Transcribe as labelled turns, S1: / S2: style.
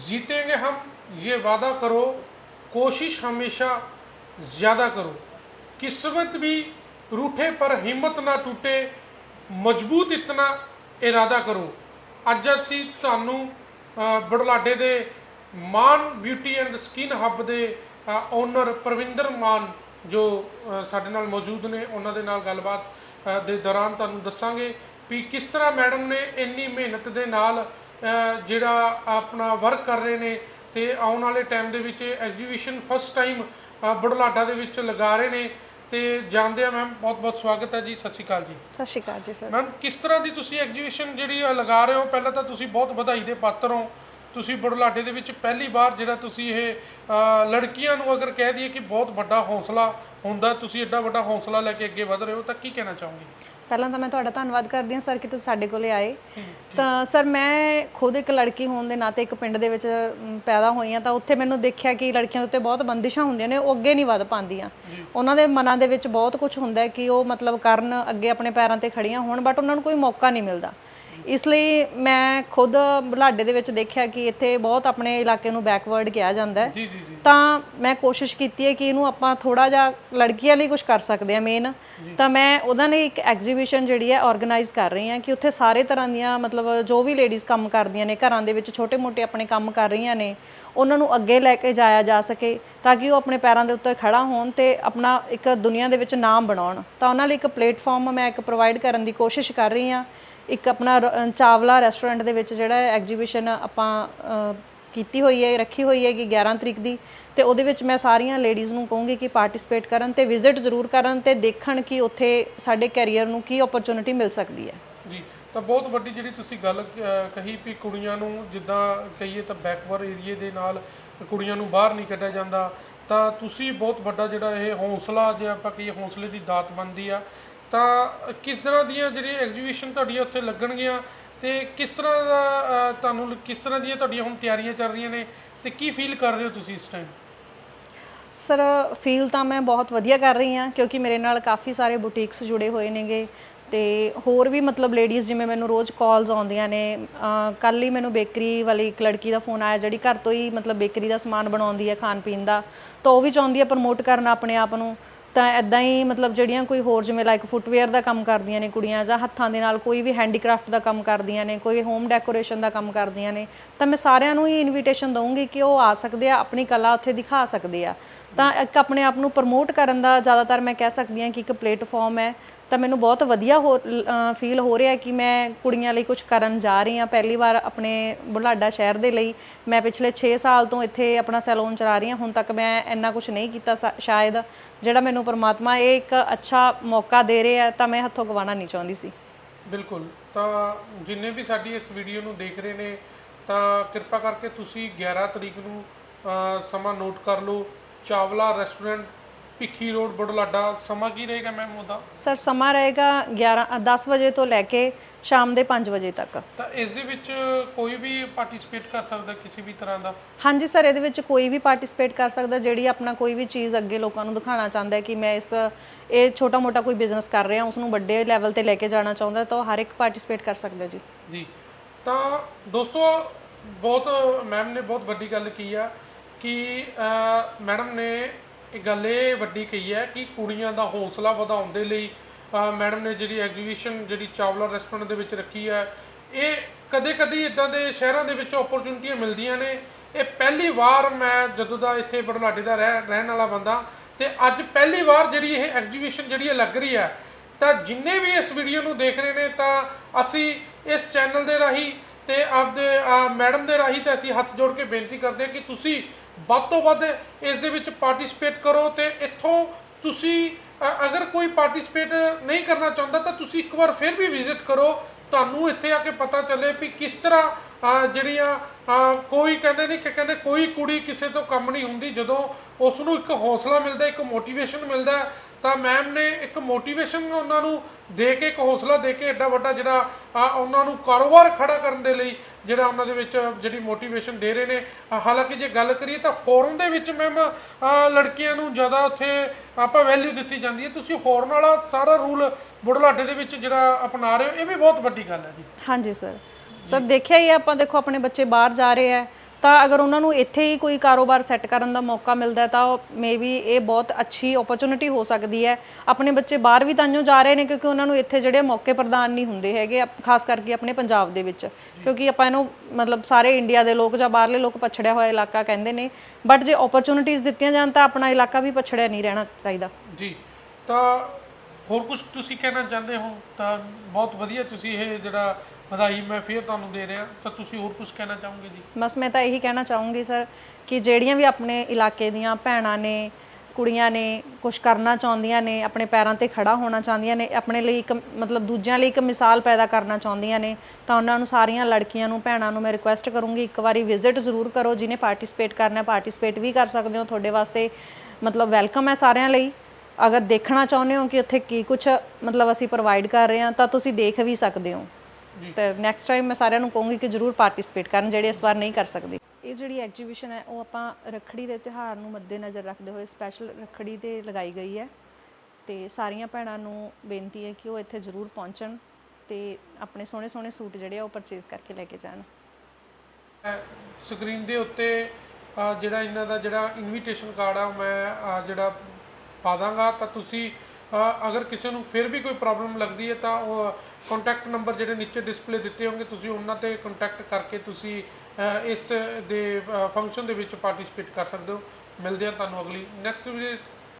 S1: जीतेंगे हम ये वादा करो कोशिश हमेशा ज़्यादा करो किस्मत भी रूठे पर हिम्मत ना टूटे ਮਜ਼ਬੂਤ ਇਤਨਾ ਇਰਾਦਾ ਕਰੋ ਅੱਜ ਅਸੀਂ ਤੁਹਾਨੂੰ ਅ, ਬੜਲਾਡੇ ਦੇ Maan beauty and skin hub ਦੇ ਓਨਰ ਪ੍ਰਵਿੰਦਰ ਮਾਨ ਜੋ ਅ, ਸਾਡੇ ਨਾਲ ਮੌਜੂਦ ਨੇ ਉਹਨਾਂ ਦੇ ਨਾਲ ਗੱਲਬਾਤ ਅ, ਦੇ ਦੌਰਾਨ ਤੁਹਾਨੂੰ ਦੱਸਾਂਗੇ ਵੀ ਕਿਸ ਤਰ੍ਹਾਂ ਮੈਡਮ ਨੇ ਇੰਨੀ ਮਿਹਨਤ ਦੇ ਨਾਲ ਅ, ਜਿਹੜਾ ਆਪਣਾ ਵਰਕ ਕਰ ਰਹੇ ਨੇ ਤੇ ਆਉਣ ਵਾਲੇ ਟਾਈਮ ਦੇ ਵਿੱਚ ਐਗਜੀਬਿਸ਼ਨ ਫਸਟ ਟਾਈਮ ਬੜਲਾਡਾ ਦੇ ਵਿੱਚ ਲਗਾ ਰਹੇ ਨੇ ਤੇ ਜਾਣਦੇ ਆ ਮੈਮ ਬਹੁਤ ਬਹੁਤ ਸਵਾਗਤ ਹੈ ਜੀ ਸਤਿ ਸ਼੍ਰੀ ਅਕਾਲ ਜੀ।
S2: ਸਤਿ ਸ਼੍ਰੀ ਅਕਾਲ ਜੀ ਸਰ।
S1: ਮੈਮ ਕਿਸ ਤਰ੍ਹਾਂ ਦੀ ਤੁਸੀਂ ਐਗਜੀਬਿਸ਼ਨ ਜਿਹੜੀ ਲਗਾ ਰਹੇ ਹੋ? ਪਹਿਲਾਂ ਤਾਂ ਤੁਸੀਂ ਬਹੁਤ ਵਧਾਈ ਦੇ ਪਾਤਰ ਹੋ। ਤੁਸੀਂ ਬੜਲਾਡੇ ਦੇ ਵਿੱਚ ਪਹਿਲੀ ਵਾਰ ਜਿਹੜਾ ਤੁਸੀਂ ਇਹ ਲੜਕੀਆਂ ਨੂੰ ਅਗਰ ਕਹਿ ਦਈਏ ਕਿ ਬਹੁਤ ਵੱਡਾ ਹੌਸਲਾ ਹੁੰਦਾ ਤੁਸੀਂ ਐਡਾ ਵੱਡਾ ਹੌਸਲਾ ਲੈ ਕੇ ਅੱਗੇ ਵਧ ਰਹੇ ਹੋ ਤਾਂ ਕੀ ਕਹਿਣਾ ਚਾਹੋਗੇ?
S2: ਪਹਿਲਾਂ ਤਾਂ ਮੈਂ ਤੁਹਾਡਾ ਧੰਨਵਾਦ ਕਰਦੀ ਹਾਂ ਸਰ ਕਿ ਤੁਸੀਂ ਸਾਡੇ ਕੋਲੇ ਆਏ। ਤਾਂ ਸਰ ਮੈਂ ਖੁਦ ਇੱਕ ਲੜਕੀ ਹੋਣ ਦੇ ਨਾਤੇ ਇੱਕ ਪਿੰਡ ਦੇ ਵਿੱਚ ਅਮ, ਪੈਦਾ ਹੋਈ ਹਾਂ ਤਾਂ ਉੱਥੇ ਮੈਨੂੰ ਦੇਖਿਆ ਕਿ ਲੜਕੀਆਂ ਦੇ ਉੱਤੇ ਬਹੁਤ ਬੰਦਿਸ਼ਾਂ ਹੁੰਦੀਆਂ ਨੇ ਉਹ ਅੱਗੇ ਨਹੀਂ ਵੱਧ ਪਾਉਂਦੀਆਂ। ਉਹਨਾਂ ਦੇ ਮਨਾਂ ਦੇ ਵਿੱਚ ਬਹੁਤ ਕੁਝ ਹੁੰਦਾ ਹੈ ਕਿ ਉਹ ਮਤਲਬ ਕਰਨ ਅੱਗੇ ਆਪਣੇ ਪੈਰਾਂ ਤੇ ਖੜੀਆਂ ਹੋਣ ਬਟ ਉਹਨਾਂ ਨੂੰ ਕੋਈ ਮੌਕਾ ਨਹੀਂ ਮਿਲਦਾ। ਇਸ ਲਈ ਮੈਂ ਖੁਦ ਬੁਲਾਡੇ ਦੇ ਵਿੱਚ ਦੇਖਿਆ ਕਿ ਇੱਥੇ ਬਹੁਤ ਆਪਣੇ ਇਲਾਕੇ ਨੂੰ ਬੈਕਵਰਡ ਕਿਹਾ ਜਾਂਦਾ ਹੈ। ਤਾਂ ਮੈਂ ਕੋਸ਼ਿਸ਼ ਕੀਤੀ ਹੈ ਕਿ ਇਹਨੂੰ ਆਪਾਂ ਥੋੜਾ ਜਿਹਾ ਲੜਕੀਆਂ ਲਈ ਕੁਝ ਕਰ ਸਕਦੇ ਆ ਮੇਨ ਤਾਂ ਮੈਂ ਉਹਦਾ ਨੇ ਇੱਕ ਐਗਜ਼ੀਬਿਸ਼ਨ ਜਿਹੜੀ ਹੈ ਆਰਗੇਨਾਈਜ਼ ਕਰ ਰਹੀ ਹਾਂ ਕਿ ਉੱਥੇ ਸਾਰੇ ਤਰ੍ਹਾਂ ਦੀਆਂ ਮਤਲਬ ਜੋ ਵੀ ਲੇਡੀਜ਼ ਕੰਮ ਕਰਦੀਆਂ ਨੇ ਘਰਾਂ ਦੇ ਵਿੱਚ ਛੋਟੇ-ਮੋਟੇ ਆਪਣੇ ਕੰਮ ਕਰ ਰਹੀਆਂ ਨੇ ਉਹਨਾਂ ਨੂੰ ਅੱਗੇ ਲੈ ਕੇ ਜਾਇਆ ਜਾ ਸਕੇ ਤਾਂ ਕਿ ਉਹ ਆਪਣੇ ਪੈਰਾਂ ਦੇ ਉੱਤੇ ਖੜਾ ਹੋਣ ਤੇ ਆਪਣਾ ਇੱਕ ਦੁਨੀਆ ਦੇ ਵਿੱਚ ਨਾਮ ਬਣਾਉਣ। ਤਾਂ ਉਹਨਾਂ ਲਈ ਇੱਕ ਪਲੇਟਫਾਰਮ ਮੈਂ ਇੱਕ ਪ੍ਰੋਵਾਈਡ ਕਰਨ ਦੀ ਕੋਸ਼ਿਸ਼ ਕਰ ਰਹੀ ਹਾਂ ਇੱਕ ਆਪਣਾ ਰ- ਚਾਵਲਾ ਰੈਸਟੋਰੈਂਟ ਦੇ ਵਿੱਚ ਜਿਹੜਾ ਐਗਜ਼ੀਬਿਸ਼ਨ ਆਪਾਂ ਕੀਤੀ ਹੋਈ ਹੈ, ਰੱਖੀ ਹੋਈ ਹੈ ਕਿ 11 ਤਰੀਕ ਦੀ। ਤੇ ਉਹਦੇ ਵਿੱਚ ਮੈਂ ਸਾਰੀਆਂ ਲੇਡੀਜ਼ ਨੂੰ ਕਹੂੰਗੀ ਕਿ ਪਾਰਟਿਸਿਪੇਟ ਕਰਨ ਤੇ ਵਿਜ਼ਿਟ ਜ਼ਰੂਰ ਕਰਨ ਤੇ ਦੇਖਣ ਕਿ ਉੱਥੇ ਸਾਡੇ ਕੈਰੀਅਰ ਨੂੰ ਕੀ ਓਪਰਚੁਨਿਟੀ ਮਿਲ ਸਕਦੀ ਹੈ।
S1: ਜੀ, ਤਾਂ ਬਹੁਤ ਵੱਡੀ ਜਿਹੜੀ ਤੁਸੀਂ ਗੱਲ ਕਹੀ ਵੀ ਕੁੜੀਆਂ ਨੂੰ ਜਿੱਦਾਂ ਕਹੀਏ ਤਾਂ ਬੈਕਵਰਡ ਏਰੀਏ ਦੇ ਨਾਲ ਕੁੜੀਆਂ ਨੂੰ ਬਾਹਰ ਨਹੀਂ ਕੱਢਿਆ ਜਾਂਦਾ, ਤਾਂ ਤੁਸੀਂ ਬਹੁਤ ਵੱਡਾ ਜਿਹੜਾ ਇਹ ਹੌਸਲਾ, ਜੇ ਆਪਾਂ ਕਹੀਏ ਹੌਸਲੇ ਦੀ ਦਾਤ ਬਣਦੀ ਆ ਤਾਂ ਕਿਸ ਤਰ੍ਹਾਂ ਦੀਆਂ ਜਿਹੜੀ ਐਗਜੀਬਿਸ਼ਨ ਤੁਹਾਡੀਆਂ ਉੱਥੇ ਲੱਗਣਗੀਆਂ ਤੇ ਕਿਸ ਤਰ੍ਹਾਂ ਦਾ ਅਹ, ਤੁਹਾਨੂੰ ਕਿਸ ਤਰ੍ਹਾਂ ਦੀਆਂ ਤੁਹਾਡੀਆਂ ਹੁਣ ਤਿਆਰੀਆਂ ਚੱਲ ਰਹੀਆਂ ਨੇ ਤੇ ਕੀ ਫੀਲ ਕਰ ਰਹੇ ਹੋ ਤੁਸੀਂ ਇਸ ਟਾਈਮ
S2: ਸਰ ਫੀਲ ਤਾਂ ਮੈਂ ਬਹੁਤ ਵਧੀਆ ਕਰ ਰਹੀ ਹਾਂ ਕਿਉਂਕਿ ਮੇਰੇ ਨਾਲ ਕਾਫੀ ਸਾਰੇ ਬੁਟੀਕਸ ਜੁੜੇ ਹੋਏ ਨੇਗੇ ਤੇ ਹੋਰ ਵੀ ਮਤਲਬ ਲੇਡੀਜ਼ ਜਿਵੇਂ ਮੈਨੂੰ ਰੋਜ਼ ਕਾਲਸ ਆਉਂਦੀਆਂ ਨੇ ਕੱਲ ਹੀ ਮੈਨੂੰ ਬੇਕਰੀ ਵਾਲੀ ਇੱਕ ਲੜਕੀ ਦਾ ਫੋਨ ਆਇਆ ਜਿਹੜੀ ਘਰ ਤੋਂ ਹੀ ਮਤਲਬ ਬੇਕਰੀ ਦਾ ਸਮਾਨ ਬਣਾਉਂਦੀ ਹੈ ਖਾਣ ਪੀਣ ਦਾ ਤਾਂ ਉਹ ਵੀ ਚਾਹੁੰਦੀ ਹੈ ਪ੍ਰਮੋਟ ਕਰਨਾ ਆਪਣੇ ਆਪ ਨੂੰ। ਤਾਂ ਐਦਾਂ ਹੀ ਮਤਲਬ ਜਿਹੜੀਆਂ ਕੋਈ ਹੋਰ ਜਿਵੇਂ ਲਾਈਕ ਫੁੱਟਵੇਅਰ ਦਾ ਕੰਮ ਕਰਦੀਆਂ ਨੇ ਕੁੜੀਆਂ ਜਾਂ ਹੱਥਾਂ ਦੇ ਨਾਲ ਕੋਈ ਵੀ ਹੈਂਡੀਕ੍ਰਾਫਟ ਦਾ ਕੰਮ ਕਰਦੀਆਂ ਨੇ, ਕੋਈ ਹੋਮ ਡੈਕੋਰੇਸ਼ਨ ਦਾ ਕੰਮ ਕਰਦੀਆਂ ਨੇ, ਤਾਂ ਮੈਂ ਸਾਰਿਆਂ ਨੂੰ ਹੀ ਇਨਵੀਟੇਸ਼ਨ ਦਊਂਗੀ ਕਿ ਉਹ ਆ ਸਕਦੇ ਆ, ਆਪਣੀ ਕਲਾ ਉੱਥੇ ਦਿਖਾ ਸਕਦੇ ਆ। ਤਾਂ ਇੱਕ ਆਪਣੇ ਆਪ ਨੂੰ ਪ੍ਰਮੋਟ ਕਰਨ ਦਾ ਜ਼ਿਆਦਾਤਰ ਮੈਂ ਕਹਿ ਸਕਦੀ ਹਾਂ ਕਿ ਇੱਕ ਪਲੇਟਫਾਰਮ ਹੈ। ਤਾਂ ਮੈਨੂੰ ਬਹੁਤ ਵਧੀਆ ਹੋ ਫੀਲ ਹੋ ਰਿਹਾ ਕਿ ਮੈਂ ਕੁੜੀਆਂ ਲਈ ਕੁਝ ਕਰਨ ਜਾ ਰਹੀ ਹਾਂ। ਪਹਿਲੀ ਵਾਰ ਆਪਣੇ ਬੁਢਲਾਡਾ ਸ਼ਹਿਰ ਦੇ ਲਈ ਮੈਂ ਪਿਛਲੇ 6 ਸਾਲ ਤੋਂ ਇੱਥੇ ਆਪਣਾ ਸੈਲੂਨ ਚਲਾ ਰਹੀ ਹਾਂ। ਹੁਣ ਤੱਕ ਮੈਂ ਇੰਨਾ ਕੁਝ ਨਹੀਂ ਕੀਤਾ ਸ਼ਾ- ਸ਼ਾਇਦ ਜਿਹੜਾ ਮੈਨੂੰ ਪਰਮਾਤਮਾ ਇਹ ਇੱਕ ਅੱਛਾ ਮੌਕਾ ਦੇ ਰਿਹਾ ਤਾਂ ਮੈਂ ਹੱਥੋਂ ਗਵਾਉਣਾ ਨਹੀਂ ਚਾਹੁੰਦੀ ਸੀ।
S1: ਬਿਲਕੁਲ। ਤਾਂ ਜਿੰਨੇ ਵੀ ਸਾਡੀ ਇਸ ਵੀਡੀਓ ਨੂੰ ਦੇਖ ਰਹੇ ਨੇ ਤਾਂ ਕਿਰਪਾ ਕਰਕੇ ਤੁਸੀਂ 11 ਤਰੀਕ ਨੂੰ ਅਹ, ਸਮਾਂ ਨੋਟ ਕਰ ਲਓ। ਚਾਵਲਾ ਰੈਸਟੋਰੈਂਟ ਭਿੱਖੀ ਰੋਡ ਬੜਲਾਡਾ ਸਮਾਂ ਕੀ ਰਹੇਗਾ ਮੈਮ ਉਹਦਾ?
S2: ਸਰ ਸਮਾਂ ਰਹੇਗਾ 11 ਅ, 10 ਵਜੇ ਤੋਂ ਲੈ ਕੇ ਸ਼ਾਮ ਦੇ 5 ਵਜੇ ਤੱਕ।
S1: ਤਾਂ ਇਸ ਦੇ ਵਿੱਚ ਕੋਈ ਵੀ ਪਾਰਟਿਸਿਪੇਟ ਕਰ ਸਕਦਾ ਕਿਸੇ ਵੀ ਤਰ੍ਹਾਂ ਦਾ?
S2: ਹਾਂਜੀ ਸਰ ਇਹਦੇ ਵਿੱਚ ਕੋਈ ਵੀ ਪਾਰਟਿਸਿਪੇਟ ਕਰ ਸਕਦਾ ਜਿਹੜੀ ਆਪਣਾ ਕੋਈ ਵੀ ਚੀਜ਼ ਅੱਗੇ ਲੋਕਾਂ ਨੂੰ ਦਿਖਾਉਣਾ ਚਾਹੁੰਦਾ ਹੈ ਕਿ ਮੈਂ ਇਸ ਇਹ ਛੋਟਾ ਮੋਟਾ ਕੋਈ ਬਿਜ਼ਨਸ ਕਰ ਰਿਹਾ ਉਸ ਨੂੰ ਵੱਡੇ ਲੈਵਲ ਤੇ ਲੈ ਕੇ ਜਾਣਾ ਚਾਹੁੰਦਾ ਤਾਂ ਹਰ ਇੱਕ ਪਾਰਟਿਸਿਪੇਟ ਕਰ ਸਕਦਾ ਜੀ।
S1: ਜੀ। ਤਾਂ ਦੋਸਤੋ ਬਹੁਤ ਮੈਮ ਨੇ ਬਹੁਤ ਵੱਡੀ ਗੱਲ ਕੀ ਆ ਕਿ ਮੈਡਮ ਨੇ ਇਹ ਗੱਲ ਇਹ ਵੱਡੀ ਕਹੀ ਹੈ ਕਿ ਕੁੜੀਆਂ ਦਾ ਹੌਸਲਾ ਵਧਾਉਣ ਦੇ ਲਈ ਮੈਡਮ ਨੇ ਜਿਹੜੀ ਐਗਜੀਬਿਸ਼ਨ ਜਿਹੜੀ ਚਾਵਲਾ ਰੈਸਟੋਰੈਂਟ ਦੇ ਵਿੱਚ ਰੱਖੀ ਹੈ, ਇਹ ਕਦੇ-ਕਦੇ ਇਦਾਂ ਦੇ ਸ਼ਹਿਰਾਂ ਦੇ ਵਿੱਚ ਓਪਰਚੁਨਿਟੀਆਂ ਮਿਲਦੀਆਂ ਨੇ। ਇਹ ਪਹਿਲੀ ਵਾਰ ਮੈਂ ਜਦੋਂ ਦਾ ਇੱਥੇ ਬੜਲਾਡੇ ਦਾ ਰਹਿ- ਰਹਿਣ ਵਾਲਾ ਬੰਦਾ, ਤੇ ਅੱਜ ਪਹਿਲੀ ਵਾਰ ਜਿਹੜੀ ਇਹ ਐਗਜੀਬਿਸ਼ਨ ਜਿਹੜੀ ਹੈ ਲੱਗ ਰਹੀ ਹੈ, ਤਾਂ ਜਿੰਨੇ ਵੀ ਇਸ ਵੀਡੀਓ ਨੂੰ ਦੇਖ ਰਹੇ ਨੇ, ਤਾਂ ਅਸੀਂ ਇਸ ਚੈਨਲ ਦੇ ਰਾਹੀਂ ਤੇ ਆਪਦੇ ਮੈਡਮ ਦੇ ਰਾਹੀਂ ਤੇ ਅਸੀਂ ਹੱਥ ਜੋੜ ਕੇ ਬੇਨਤੀ ਕਰਦੇ ਹਾਂ ਕਿ ਤੁਸੀਂ ਵੱਧ ਤੋਂ ਵੱਧ ਇਸ ਦੇ ਵਿੱਚ ਪਾਰਟਿਸਿਪੇਟ ਕਰੋ ਤੇ ਇੱਥੋਂ ਤੁਸੀਂ ਅ, ਅਗਰ ਕੋਈ ਪਾਰਟਿਸਿਪੇਟ ਨਹੀਂ ਕਰਨਾ ਚਾਹੁੰਦਾ ਤਾਂ ਤੁਸੀਂ ਇੱਕ ਵਾਰ ਫਿਰ ਵੀ ਵਿਜ਼ਿਟ ਕਰੋ। ਤੁਹਾਨੂੰ ਇੱਥੇ ਆ ਕੇ ਪਤਾ ਚੱਲੇ ਵੀ ਕਿਸ ਤਰ੍ਹਾਂ ਜਿਹੜੀਆਂ ਕੋਈ ਕਹਿੰਦੇ ਨਹੀਂ ਕਿ ਕਹਿੰਦੇ ਕੋਈ ਕੁੜੀ ਕਿਸੇ ਤੋਂ ਕੰਮ ਨਹੀਂ ਹੁੰਦੀ। ਜਦੋਂ ਉਸ ਨੂੰ ਇੱਕ ਹੌਸਲਾ ਮਿਲਦਾ, ਇੱਕ ਮੋਟੀਵੇਸ਼ਨ ਮਿਲਦਾ, ਤਾਂ ਮੈਮ ਨੇ ਇੱਕ ਮੋਟੀਵੇਸ਼ਨ ਉਹਨਾਂ ਨੂੰ ਦੇ ਕੇ, ਇੱਕ ਹੌਸਲਾ ਦੇ ਕੇ ਐਡਾ ਵੱਡਾ ਜਿਹੜਾ ਉਹਨਾਂ ਨੂੰ ਕਾਰੋਬਾਰ ਖੜਾ ਕਰਨ ਦੇ ਲਈ ਜਿਹੜਾ ਉਹਨਾਂ ਦੇ ਵਿੱਚ ਜਿਹੜੀ ਮੋਟੀਵੇਸ਼ਨ ਦੇ ਰਹੇ ਨੇ। ਹਾਲਾਂਕਿ ਜੇ ਗੱਲ ਕਰੀਏ ਤਾਂ ਫੋਰਨ ਦੇ ਵਿੱਚ ਮੈਮ ਲੜਕੀਆਂ ਨੂੰ ਜ਼ਿਆਦਾ ਉੱਥੇ ਆਪਾਂ ਵੈਲਿਊ ਦਿੱਤੀ ਜਾਂਦੀ ਹੈ। ਤੁਸੀਂ ਫੋਰਨ ਵਾਲਾ ਸਾਰਾ ਰੂਲ ਬੁਢਲਾਡੇ ਦੇ ਵਿੱਚ ਜਿਹੜਾ ਅਪਣਾ ਰਹੇ ਹੋ, ਇਹ ਵੀ ਬਹੁਤ ਵੱਡੀ ਗੱਲ ਹੈ ਜੀ।
S2: ਹਾਂਜੀ ਸਰ ਸਰ ਦੇਖਿਆ ਹੀ ਹੈ, ਆਪਾਂ ਦੇਖੋ ਆਪਣੇ ਬੱਚੇ ਬਾਹਰ ਜਾ ਰਹੇ ਆ ਤਾਂ ਅਗਰ ਉਹਨਾਂ ਨੂੰ ਇੱਥੇ ਹੀ ਕੋਈ ਕਾਰੋਬਾਰ ਸੈੱਟ ਕਰਨ ਦਾ ਮੌਕਾ ਮਿਲਦਾ ਹੈ, ਤਾਂ ਮੇਬੀ ਇਹ ਬਹੁਤ ਅੱਛੀ ਓਪਰਚੁਨਿਟੀ ਹੋ ਸਕਦੀ ਹੈ। ਆਪਣੇ ਬੱਚੇ ਬਾਹਰ ਵੀ ਤਾਂਿਓ ਜਾ ਰਹੇ ਨੇ, ਕਿਉਂਕਿ ਉਹਨਾਂ ਨੂੰ ਇੱਥੇ ਜਿਹੜੇ ਮੌਕੇ ਪ੍ਰਦਾਨ ਨਹੀਂ ਹੁੰਦੇ ਹੈਗੇ, ਅਪ- ਖਾਸ ਕਰਕੇ ਆਪਣੇ ਪੰਜਾਬ ਦੇ ਵਿੱਚ। ਕਿਉਂਕਿ ਆਪਾਂ ਇਹਨੂੰ ਮਤਲਬ ਸਾਰੇ ਇੰਡੀਆ ਦੇ ਲੋਕ ਜਾਂ ਬਾਹਰਲੇ ਲੋਕ ਪਛੜਿਆ ਹੋਇਆ ਇਲਾਕਾ ਕਹਿੰਦੇ ਨੇ। ਬਟ ਜੇ ਓਪਰਚੁਨਿਟੀਆਂ ਦਿੱਤੀਆਂ ਜਾਣ ਤਾਂ ਆਪਣਾ ਇਲਾਕਾ ਵੀ ਪਛੜਿਆ ਨਹੀਂ ਰਹਿਣਾ ਚਾਹੀਦਾ।
S1: ਜੀ, ਤਾਂ ਹੋਰ ਕੁਝ ਤੁਸੀਂ ਕਹਿਣਾ ਚਾਹੁੰਦੇ ਹੋ? ਤਾਂ ਬਹੁਤ ਵਧੀਆ ਤੁਸੀਂ ਇਹ ਜਿਹੜਾ ਵਧਾਈ ਮੈਂ ਫਿਰ ਤੁਹਾਨੂੰ ਦੇ ਰਿਹਾ। ਤਾਂ ਤੁਸੀਂ ਹੋਰ ਕੁਝ ਕਹਿਣਾ ਚਾਹੋਗੇ ਜੀ?
S2: ਬਸ ਮੈਂ ਤਾਂ ਇਹੀ ਕਹਿਣਾ ਚਾਹੂੰਗੀ ਸਰ ਕਿ ਜਿਹੜੀਆਂ ਵੀ ਆਪਣੇ ਇਲਾਕੇ ਦੀਆਂ ਭੈਣਾਂ ਨੇ, ਕੁੜੀਆਂ ਨੇ ਕੁਝ ਕਰਨਾ ਚਾਹੁੰਦੀਆਂ ਨੇ, ਆਪਣੇ ਪੈਰਾਂ ਤੇ ਖੜਾ ਹੋਣਾ ਚਾਹੁੰਦੀਆਂ ਨੇ, ਆਪਣੇ ਲਈ ਇੱਕ ਮਤਲਬ ਦੂਜਿਆਂ ਲਈ ਇੱਕ ਮਿਸਾਲ ਪੈਦਾ ਕਰਨਾ ਚਾਹੁੰਦੀਆਂ ਨੇ, ਤਾਂ ਉਹਨਾਂ ਨੂੰ ਸਾਰੀਆਂ ਲੜਕੀਆਂ ਨੂੰ, ਭੈਣਾਂ ਨੂੰ ਮੈਂ ਰਿਕੁਐਸਟ ਕਰੂੰਗੀ, ਇੱਕ ਵਾਰੀ ਵਿਜ਼ਿਟ ਜ਼ਰੂਰ ਕਰੋ ਜਿਹਨੇ ਪਾਰਟਿਸਿਪੇਟ ਕਰਨਾ ਪਾਰਟਿਸਿਪੇਟ ਵੀ ਕਰ ਸਕਦੇ ਹੋ, ਤੁਹਾਡੇ ਵਾਸਤੇ ਮਤਲਬ ਵੈਲਕਮ ਹੈ ਸਾਰਿਆਂ ਲਈ। ਅਗਰ ਦੇਖਣਾ ਚਾਹੁੰਦੇ ਹੋ ਕਿ ਉੱਥੇ ਕੀ ਕੁਝ ਮਤਲਬ ਅਸੀਂ ਪ੍ਰੋਵਾਈਡ ਕਰ ਰਹੇ ਹਾਂ ਤਾਂ ਤੁਸੀਂ ਦੇਖ ਵੀ ਸਕਦੇ ਹੋ। ਤੇ ਨੈਕਸਟ ਟਾਈਮ ਮੈਂ ਸਾਰਿਆਂ ਨੂੰ ਕਹੂੰਗੀ ਕਿ ਜਰੂਰ ਪਾਰਟਿਸਿਪੇਟ ਕਰਨ ਜਿਹੜੇ ਇਸ ਵਾਰ ਨਹੀਂ ਕਰ ਸਕਦੇ। ਇਹ ਜਿਹੜੀ ਐਗਜੀਬਿਸ਼ਨ ਹੈ ਉਹ ਆਪਾਂ ਰੱਖੜੀ ਦੇ ਤਿਉਹਾਰ ਨੂੰ ਮੱਦੇਨਜ਼ਰ ਰੱਖਦੇ ਹੋਏ ਸਪੈਸ਼ਲ ਰੱਖੜੀ ਤੇ ਲਗਾਈ ਗਈ ਹੈ। ਤੇ ਸਾਰੀਆਂ ਭੈਣਾਂ ਨੂੰ ਬੇਨਤੀ ਹੈ ਕਿ ਉਹ ਇੱਥੇ ਜਰੂਰ ਪਹੁੰਚਣ ਤੇ ਆਪਣੇ ਸੋਹਣੇ ਸੋਹਣੇ ਸੂਟ ਜਿਹੜੇ ਆ ਉਹ ਪਰਚੇਜ਼ ਕਰਕੇ ਲੈ ਕੇ ਜਾਣ।
S1: ਸਕਰੀਨ ਦੇ ਉੱਤੇ ਜਿਹੜਾ ਇਹਨਾਂ ਦਾ ਜਿਹੜਾ ਇਨਵੀਟੇਸ਼ਨ ਕਾਰਡ ਆ ਮੈਂ ਜਿਹੜਾ ਪਾ ਦਾਂਗਾ, ਤਾਂ ਤੁਸੀਂ ਅਗਰ ਕਿਸੇ ਨੂੰ ਫਿਰ ਵੀ ਕੋਈ ਪ੍ਰੋਬਲਮ ਲੱਗਦੀ ਹੈ, ਤਾਂ ਉਹ ਕੰਟੈਕਟ ਨੰਬਰ ਜਿਹੜੇ ਨੀਚੇ ਡਿਸਪਲੇ ਦਿੱਤੇ ਹੋਣਗੇ, ਤੁਸੀਂ ਉਹਨਾਂ ਤੇ ਕੰਟੈਕਟ ਕਰਕੇ ਤੁਸੀਂ ਇਸ ਦੇ ਫੰਕਸ਼ਨ ਦੇ ਵਿੱਚ ਪਾਰਟਿਸਿਪੇਟ ਕਰ ਸਕਦੇ ਹੋ। ਮਿਲਦੇ ਹਾਂ ਤੁਹਾਨੂੰ ਅਗਲੀ ਨੈਕਸਟ ਵੀਡੀਓ